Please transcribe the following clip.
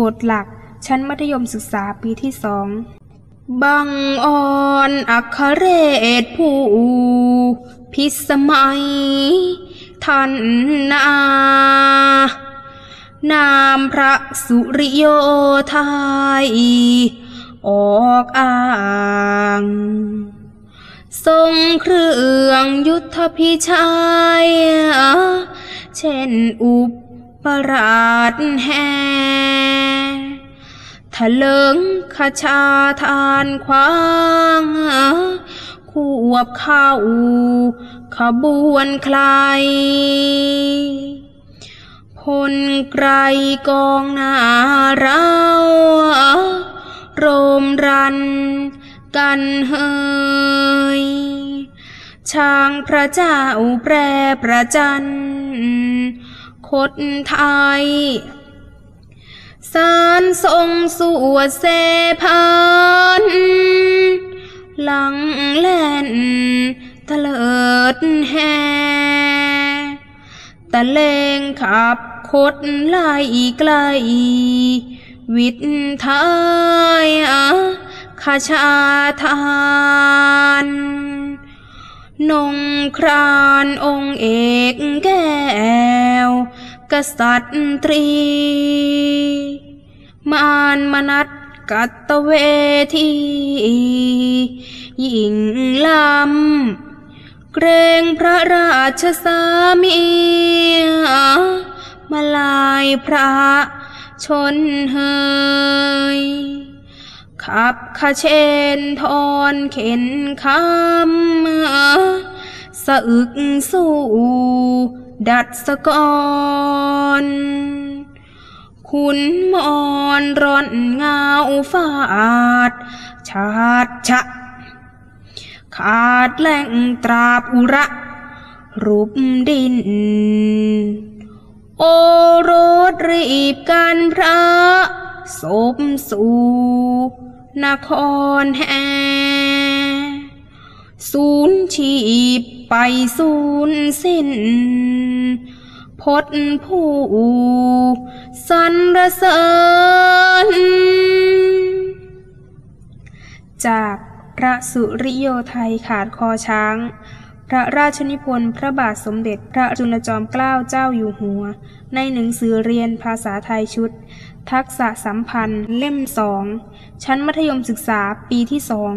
บทหลัก ชั้นมัธยมศึกษาปีที่สอง บังอ่อนอัครเรศผู้พิสมัย ท่านนา นามพระสุริโยไทย ออกอ่างทรงเครื่องยุทธพิชัย เช่นอุปราชแห่ ทะเลิงขชาทานควางควบเข้าขบวนใครพลไกรกองนาเราโรมรันกันเฮยช้างพระเจ้าแปรประจันคดไทย สารทรงสวดเสพานหลังแล่นตะเลิดแห่ตะเลงขับคดไล่ไกล วิททายขชาทานนงครานองค์เอกแก้ กษัตรีมานมนัดกัตเวทียิ่งลำเกรงพระราชสามีมาลายพระชนเฮยขับขเชนทอนเข็นคำสะอึกสู้ ดัดสกอนคุณมอนร่อนเงาฟาด ชาดชะ ขาดแหล่งตราบอุระ รูปดิน โอรสรีบกันพระศพสู่นครแห่สูญชีพไปสูญสิ้น พดผู้สรรเสริญ จากพระสุริโยไทยขาดคอช้าง พระราชนิพนธ์พระบาทสมเด็จพระจุลจอมเกล้าเจ้าอยู่หัว ในหนังสือเรียนภาษาไทยชุด ทักษะสัมพันธ์เล่มสอง ชั้นมัธยมศึกษาปีที่สอง